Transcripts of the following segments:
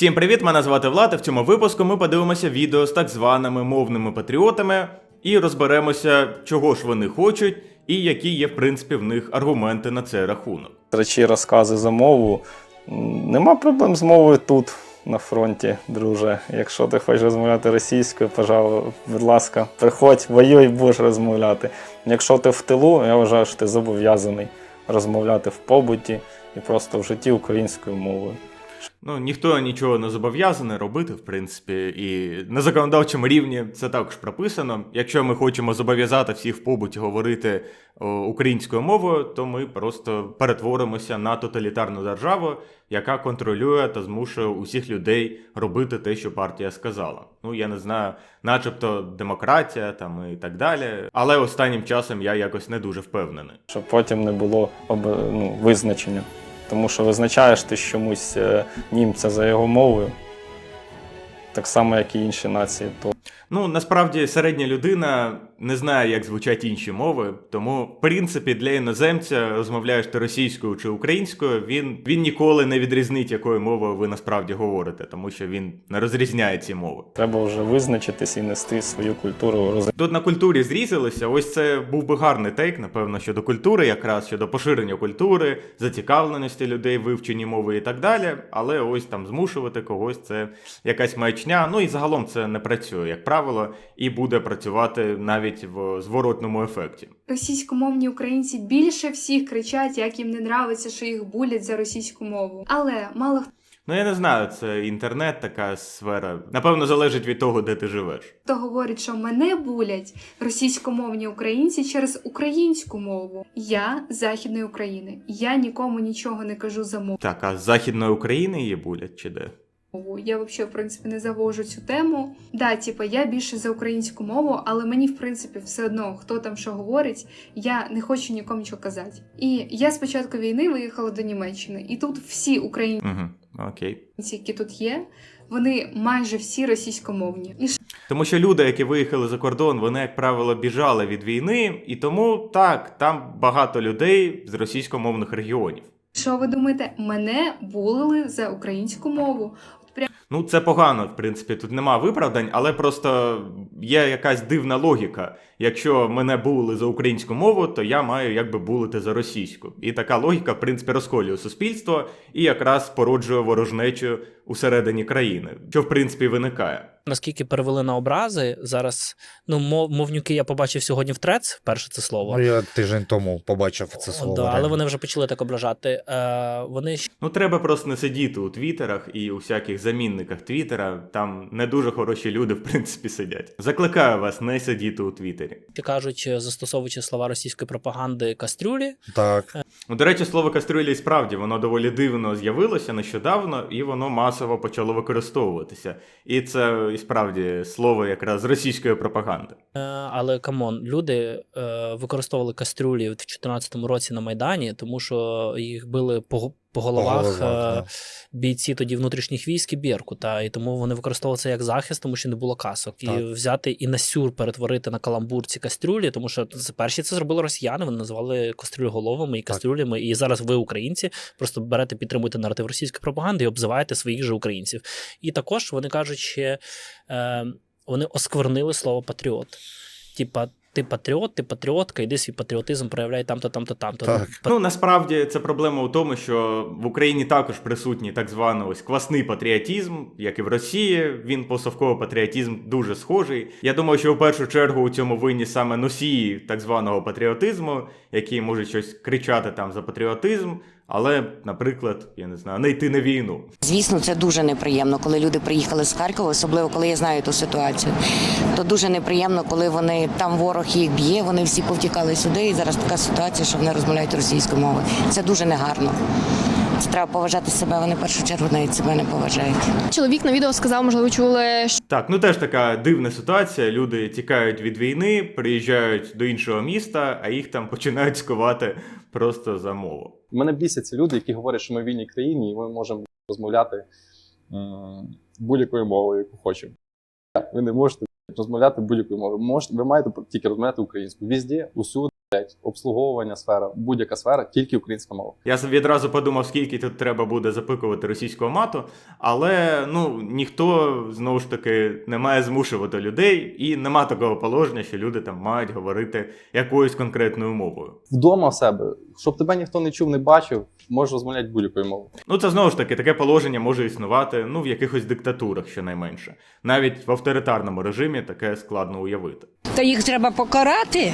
Всім привіт! Мене звати Влад. і В цьому випуску ми подивимося відео з так званими мовними патріотами і розберемося, чого ж вони хочуть, і які є в принципі в них аргументи на цей рахунок. речі розкази за мову. Нема проблем з мовою тут, на фронті, друже. Якщо ти хочеш розмовляти російською, пожалуй, будь ласка, приходь, воюй, будеш розмовляти. Якщо ти в тилу, я вважаю, що ти зобов'язаний розмовляти в побуті і просто в житті українською мовою. Ну ніхто нічого не зобов'язаний робити, в принципі, і на законодавчому рівні це також прописано. Якщо ми хочемо зобов'язати всіх в побуті говорити українською мовою, то ми просто перетворимося на тоталітарну державу, яка контролює та змушує усіх людей робити те, що партія сказала. Ну я не знаю, начебто демократія там і так далі. Але останнім часом я якось не дуже впевнений. Щоб потім не було об, ну, визначення. Тому що визначаєш ти чомусь е, німця за його мовою, так само, як і інші нації. Ну, насправді середня людина не знає, як звучать інші мови, тому, в принципі, для іноземця, розмовляєш ти російською чи українською, він, він ніколи не відрізнить, якою мовою ви насправді говорите, тому що він не розрізняє ці мови. треба вже визначитись і нести свою культуру роз... Тут на культурі зрізалися. Ось це був би гарний тейк, напевно, щодо культури, якраз щодо поширення культури, зацікавленості людей, вивченні мови і так далі. Але ось там змушувати когось це якась маячня. Ну і загалом це не працює, як правило, і буде працювати навіть в зворотному ефекті. Російськомовні українці більше всіх кричать, як їм не нравиться, що їх булять за російську мову. Але мало хто. Ну я не знаю, це інтернет, така сфера. Напевно, залежить від того, де ти живеш. хто говорить, що мене булять російськомовні українці через українську мову. Я з західної України. Я нікому нічого не кажу за мову. Так, а з Західної України її булять чи де? Я взагалі, в принципі, не завожу цю тему. Да, типа, я більше за українську мову, але мені, в принципі, все одно, хто там що говорить, я не хочу нікому нічого казати. І я з початку війни виїхала до Німеччини, і тут всі українці. Угу, окей. які тут є, вони майже всі російськомовні. І Тому що люди, які виїхали за кордон, вони, як правило, біжали від війни, і тому так, там багато людей з російськомовних регіонів. що ви думаєте, мене булили за українську мову? Ну, це погано, в принципі, тут нема виправдань, але просто є якась дивна логіка. Якщо мене були за українську мову, то я маю якби булити за російську. І така логіка, в принципі, розколює суспільство і якраз породжує ворожнечу усередині країни, що в принципі виникає. наскільки перевели на образи. Зараз ну мов, мовнюки я побачив сьогодні в трец, перше це слово. Ну, я тиждень тому побачив це слово. да, але вони вже почали так ображати. Е, вони Ну, треба просто не сидіти у твіттерах і у всяких замінниках твіттера. Там не дуже хороші люди, в принципі, сидять. Закликаю вас не сидіти у твіттері. Кажуть, е, застосовуючи слова російської пропаганди кастрюлі. Так. Ну, до речі, слово кастрюлі і справді воно доволі дивно з'явилося нещодавно, і воно масово почало використовуватися. І це і справді слово якраз російської пропаганди. Е, але камон, люди е, використовували кастрюлі в 2014 році на Майдані, тому що їх били по, по головах. головах, е, бійці тоді внутрішніх військ і Бірку, та і тому вони використовували це як захист, тому що не було касок. Так. І взяти і на сюр перетворити на каламбур ці кастрюлі, тому що це перші це зробили росіяни. Вони називали кастрюльголовими і кастрюлями. І зараз ви, українці, просто берете, підтримуєте наратив російської пропаганди і обзиваєте своїх же українців. І також вони кажуть, що е, вони осквернили слово патріот. Типа. Ти патріот, ти патріотка, іди свій патріотизм проявляй там-то, там-то, там-то. Так. Ну насправді це проблема у тому, що в Україні також присутній так званий ось квасний патріотизм, як і в Росії. Він по совково патріотизм дуже схожий. Я думаю, що в першу чергу у цьому винні саме носії так званого патріотизму, які можуть щось кричати там за патріотизм, але, наприклад, я не знаю, не йти на війну. Звісно, це дуже неприємно, коли люди приїхали з Харкова, особливо коли я знаю ту ситуацію. То дуже неприємно, коли вони там ворог їх б'є, вони всі повтікали сюди, і зараз така ситуація, що вони розмовляють російською мовою. Це дуже негарно. Це треба поважати себе. Вони в першу чергу навіть себе не поважають. Чоловік на відео сказав, можливо, чули, Так, ну теж така дивна ситуація. Люди тікають від війни, приїжджають до іншого міста, а їх там починають скувати просто за мову. Мене бісяться люди, які говорять, що ми в вільній країні, і ми можемо розмовляти будь-якою мовою, яку хочемо. Ви не можете розмовляти будь-якою мовою. Ви, маєте тільки розмовляти українською. Візді, усюди, обслуговування сфера, будь-яка сфера, тільки українська мова. Я собі відразу подумав, скільки тут треба буде запикувати російського мату, але ну ніхто знову ж таки не має змушувати людей, і нема такого положення, що люди там мають говорити якоюсь конкретною мовою. Вдома в себе, щоб тебе ніхто не чув, не бачив, можеш розмовляти будь-якою мовою. Ну це знову ж таки таке положення може існувати ну в якихось диктатурах, щонайменше. Навіть в авторитарному режимі таке складно уявити. то їх треба покарати.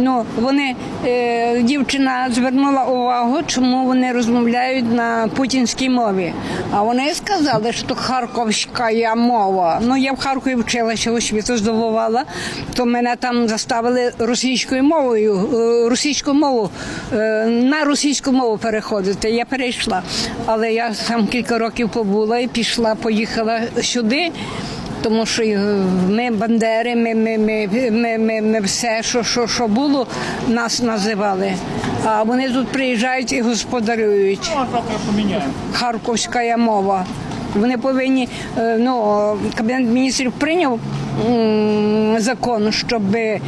Ну, вони, е, дівчина звернула увагу, чому вони розмовляють на путінській мові. А вони сказали, що харківська мова. Ну, я в Харкові вчилася освіту здобувала, то мене там заставили російською мовою, е, російську мову, е, на російську мову переходити. Я перейшла. Але я там кілька років побула і пішла, поїхала сюди. Тому що е, ми бандери, ми, ми, ми, ми, ми, ми все, що, що, що було, нас називали. А вони тут приїжджають і господарюють. Харківська мова. Вони повинні, е, ну, Кабінет міністрів прийняв закон, щоб е,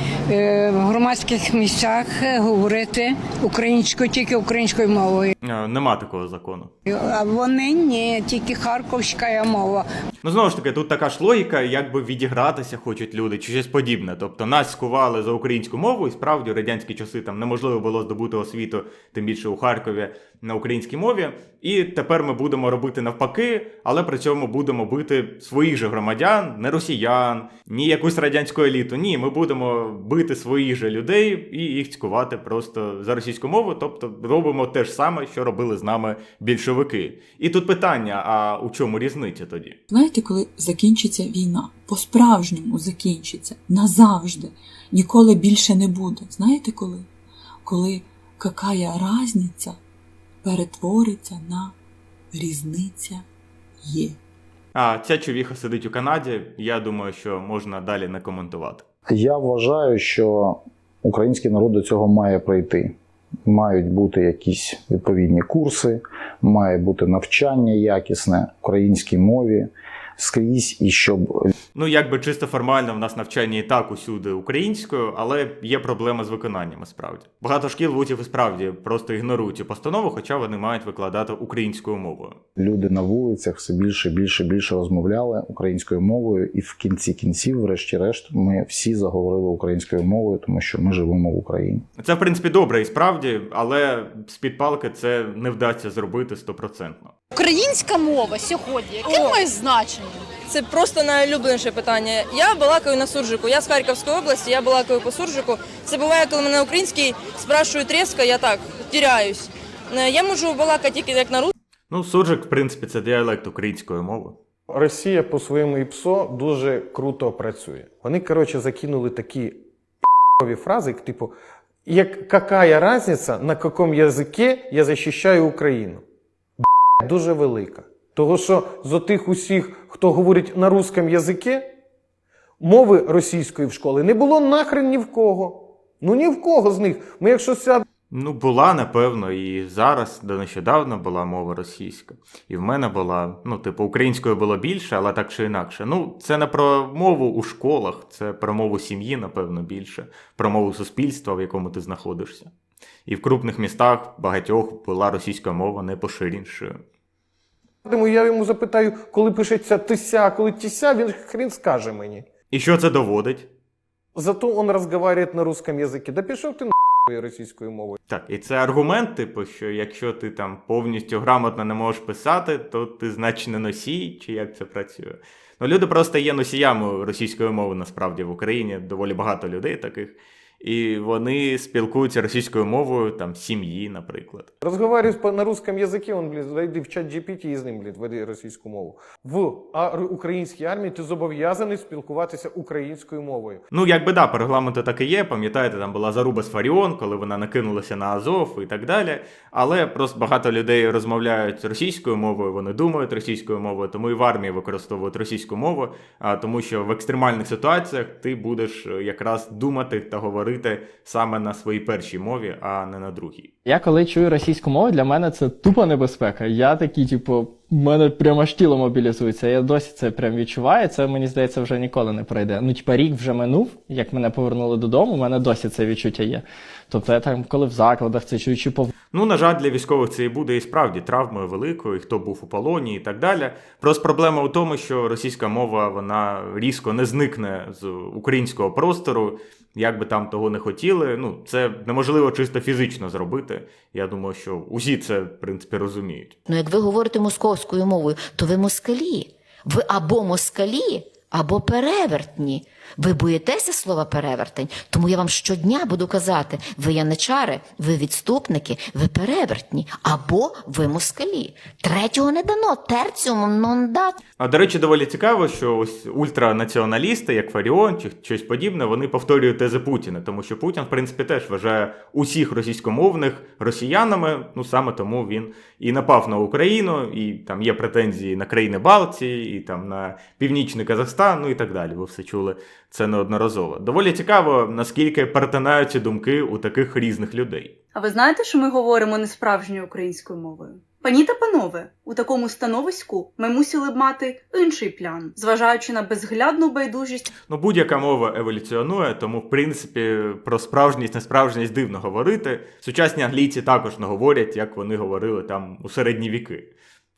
в громадських місцях е, говорити українською, тільки українською мовою. Нема такого закону. А вони ні, тільки харківська мова. Ну знову ж таки, тут така ж логіка, якби відігратися хочуть люди, чи щось подібне. Тобто нас скували за українську мову, і справді у радянські часи там неможливо було здобути освіту, тим більше у Харкові на українській мові. І тепер ми будемо робити навпаки, але при цьому будемо бити своїх же громадян, не росіян, ні якусь радянську еліту. Ні, ми будемо бити своїх же людей і їх цькувати просто за російську мову. Тобто робимо те ж саме, що робили з нами більшовики. І тут питання: а у чому різниця тоді? Знаєте, коли закінчиться війна, по-справжньому закінчиться назавжди, ніколи більше не буде. Знаєте коли? Коли какая разниця перетвориться на різниця є. А ця човіха сидить у Канаді. Я думаю, що можна далі не коментувати. Я вважаю, що український народ до цього має прийти. Мають бути якісь відповідні курси, має бути навчання якісне українській мові скрізь, і щоб Ну, якби чисто формально в нас навчання і так усюди українською, але є проблема з виконанням справді. Багато шкіл вузів і справді просто ігнорують цю постанову, хоча вони мають викладати українською мовою. люди на вулицях все більше, більше, більше розмовляли українською мовою, і в кінці кінців, врешті-решт, ми всі заговорили українською мовою, тому що ми живемо в Україні. Це, в принципі, добре і справді, але з-під палки це не вдасться зробити стопроцентно. Українська мова сьогодні, яке має значення? Це просто найулюбленіше питання. Я балакаю на суржику. Я з Харківської області, я балакаю по суржику. Це буває, коли мене український спрашують різко, я так тіряюсь. Е, Я можу балакати тільки як на Ну, суржик, в принципі, це діалект української мови. Росія по своєму ІПСО дуже круто працює. Вони, коротше, закинули такі п***ові фрази, типу, як какая разниця, на якому язикі я захищаю Україну. Дуже велика. Того, що з отих усіх, хто говорить на русском язикі, мови російської в школі не було нахрен ні в кого. Ну ні в кого з них. Ми якщо сядемо Ну, була, напевно, і зараз до нещодавно була мова російська. І в мене була, ну, типу, українською було більше, але так чи інакше. Ну, це не про мову у школах, це про мову сім'ї, напевно, більше, про мову суспільства, в якому ти знаходишся. І в крупних містах багатьох була російська мова найпоширенішою. Я йому запитаю, коли пишеться тися, коли тися, він хрін скаже мені. І що це доводить? Зато он разговаривает на русском языке. Да пішов ти на російською мовою. Так, і це аргумент, типу, що якщо ти там повністю грамотно не можеш писати, то ти значить не носій, чи як це працює. Ну, люди просто є носіями російської мови насправді в Україні, доволі багато людей таких. І вони спілкуються російською мовою там сім'ї, наприклад. Розговариваю по- на русском языке, он, блін, зайди в чат GPT і з ним, блін, веди російську мову. В українській армії ти зобов'язаний спілкуватися українською мовою. Ну, якби да, по регламенту так і є. Пам'ятаєте, там була заруба з Фаріон, коли вона накинулася на Азов і так далі. Але просто багато людей розмовляють російською мовою, вони думають російською мовою, тому і в армії використовують російську мову, а тому що в екстремальних ситуаціях ти будеш е, якраз думати та говорити саме на своїй першій мові, а не на другій. Я коли чую російську мову, для мене це тупа небезпека. Я такий, типу, в мене прямо аж тіло мобілізується. Я досі це прям відчуваю. Це мені здається вже ніколи не пройде. Ну, типа рік вже минув, як мене повернули додому. У мене досі це відчуття є. Тобто я там, коли в закладах це чую, чи по Ну, на жаль, для військових це і буде і справді травмою великою, хто був у полоні і так далі. Просто проблема у тому, що російська мова вона різко не зникне з українського простору, як би там того не хотіли. Ну, це неможливо чисто фізично зробити. Я думаю, що усі це, в принципі, розуміють. Ну, як ви говорите московською мовою, то ви москалі. Ви або москалі, або перевертні. Ви боїтеся слова перевертень, тому я вам щодня буду казати: ви яничари, ви відступники, ви перевертні, або ви москалі. Третього не дано, терціум non dat. А до речі, доволі цікаво, що ось ультранаціоналісти, як Фаріон чи щось подібне, вони повторюють тези Путіна, тому що Путін, в принципі, теж вважає усіх російськомовних росіянами. Ну саме тому він і напав на Україну, і там є претензії на країни Балтії, і там на північний Казахстан, ну і так далі. Ви все чули це неодноразово. Доволі цікаво, наскільки перетинаються думки у таких різних людей. А ви знаєте, що ми говоримо не справжньою українською мовою? Пані та панове, у такому становиську ми мусили б мати інший план, зважаючи на безглядну байдужість Ну, будь-яка мова еволюціонує, тому в принципі про справжність, несправжність дивно говорити. Сучасні англійці також не говорять, як вони говорили там у середні віки.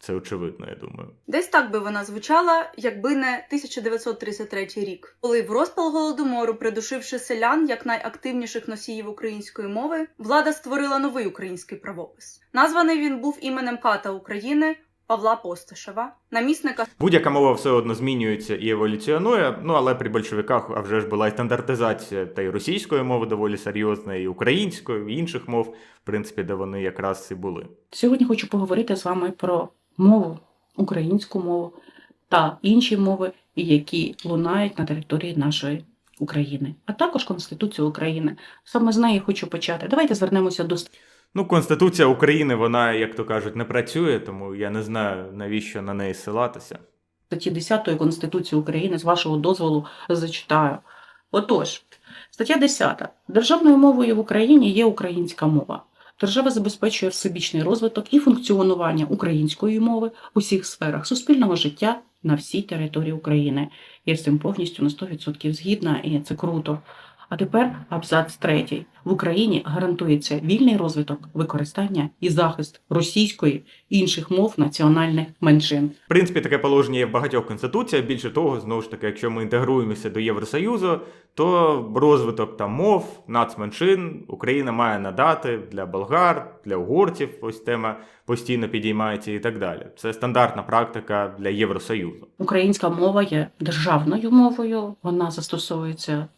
Це очевидно, я думаю. Десь так би вона звучала, якби не 1933 рік, коли в розпал голодомору, придушивши селян як найактивніших носіїв української мови, влада створила новий український правопис. Названий він був іменем ката України Павла Постишева, намісника Будь-яка мова все одно змінюється і еволюціонує. Ну але при большевиках а вже ж була і стандартизація та й російської мови доволі серйозна, і української, і інших мов, в принципі, де вони якраз і були. Сьогодні хочу поговорити з вами про мову, українську мову та інші мови, які лунають на території нашої України, а також Конституцію України. Саме з неї хочу почати. Давайте звернемося до Ну, Конституція України, вона, як то кажуть, не працює, тому я не знаю, навіщо на неї ссилатися. статті 10 Конституції України, з вашого дозволу зачитаю. Отож, стаття 10. Державною мовою в Україні є українська мова. Держава забезпечує всебічний розвиток і функціонування української мови у всіх сферах суспільного життя на всій території України. Я з цим повністю на 100% згідна, і це круто. А тепер абзац третій. В Україні гарантується вільний розвиток, використання і захист російської і інших мов національних меншин. В принципі, таке положення є в багатьох конституціях. Більше того, знову ж таки, якщо ми інтегруємося до Євросоюзу, то розвиток там мов, нацменшин Україна має надати для болгар, для угорців. Ось тема постійно підіймається і так далі. Це стандартна практика для Євросоюзу. Українська мова є державною мовою, вона застосовується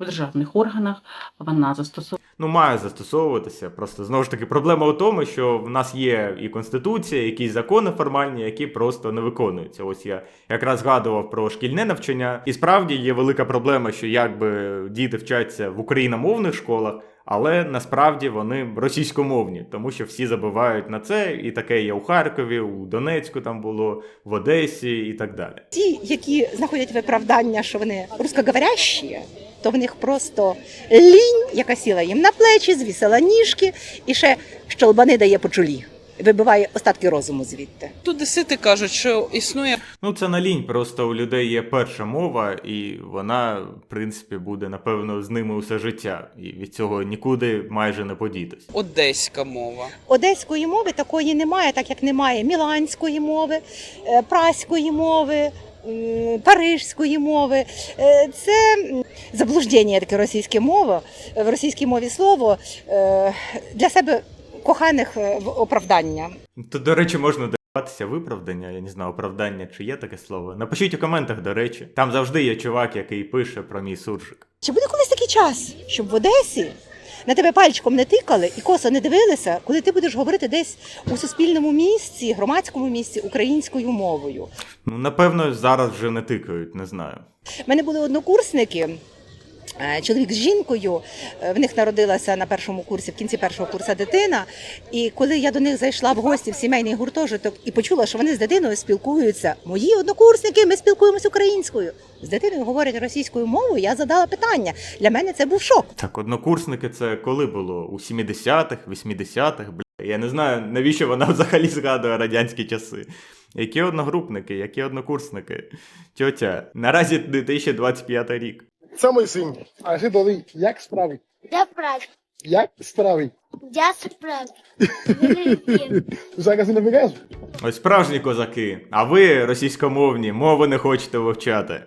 в державних органах, вона застосовується. Ну, має застосовуватися. Просто знову ж таки, проблема у тому, що в нас є і конституція, якісь закони формальні, які просто не виконуються. Ось я якраз згадував про шкільне навчання, і справді є велика проблема, що якби діти вчаться в україномовних школах. Але насправді вони російськомовні, тому що всі забувають на це, і таке є у Харкові, у Донецьку там було, в Одесі і так далі. Ті, які знаходять виправдання, що вони рускоговорящі, то в них просто лінь, яка сіла їм на плечі, звісила ніжки і ще щолбани дає по чолі. Вибиває остатки розуму звідти. Тудисити кажуть, що існує Ну, це на лінь, просто у людей є перша мова, і вона, в принципі, буде, напевно, з ними усе життя. І від цього нікуди майже не подітись. одеська мова. Одеської мови такої немає, так як немає міланської мови, е, праської мови. Парижської мови Е, це заблуждення таке російське мови в російській мові слово е, для себе коханих е, оправдання. Тут, до речі, можна диватися виправдання, я не знаю, оправдання, чи є таке слово. Напишіть у коментах, до речі. Там завжди є чувак, який пише про мій суржик. Чи буде колись такий час, щоб в Одесі на тебе пальчиком не тикали і косо не дивилися, коли ти будеш говорити десь у суспільному місці, громадському місці українською мовою? Ну, напевно, зараз вже не тикають, не знаю. У мене були однокурсники. Е, Чоловік з жінкою, е, в них народилася на першому курсі, в кінці першого курсу дитина. І коли я до них зайшла в гості в сімейний гуртожиток і почула, що вони з дитиною спілкуються, мої однокурсники, ми спілкуємося українською. З дитиною говорять російською мовою. Я задала питання. Для мене це був шок. Так, однокурсники це коли було? У 70-х, 80-х, Я не знаю, навіщо вона взагалі згадує радянські часи. Які одногрупники, які однокурсники? Тьотя, наразі 2025 рік. Це мій син. А Гидовий, як справи? Я справи. Як справи? Я справи. Зараз не виразу. Ось справжні козаки. А ви, російськомовні, мови не хочете вивчати.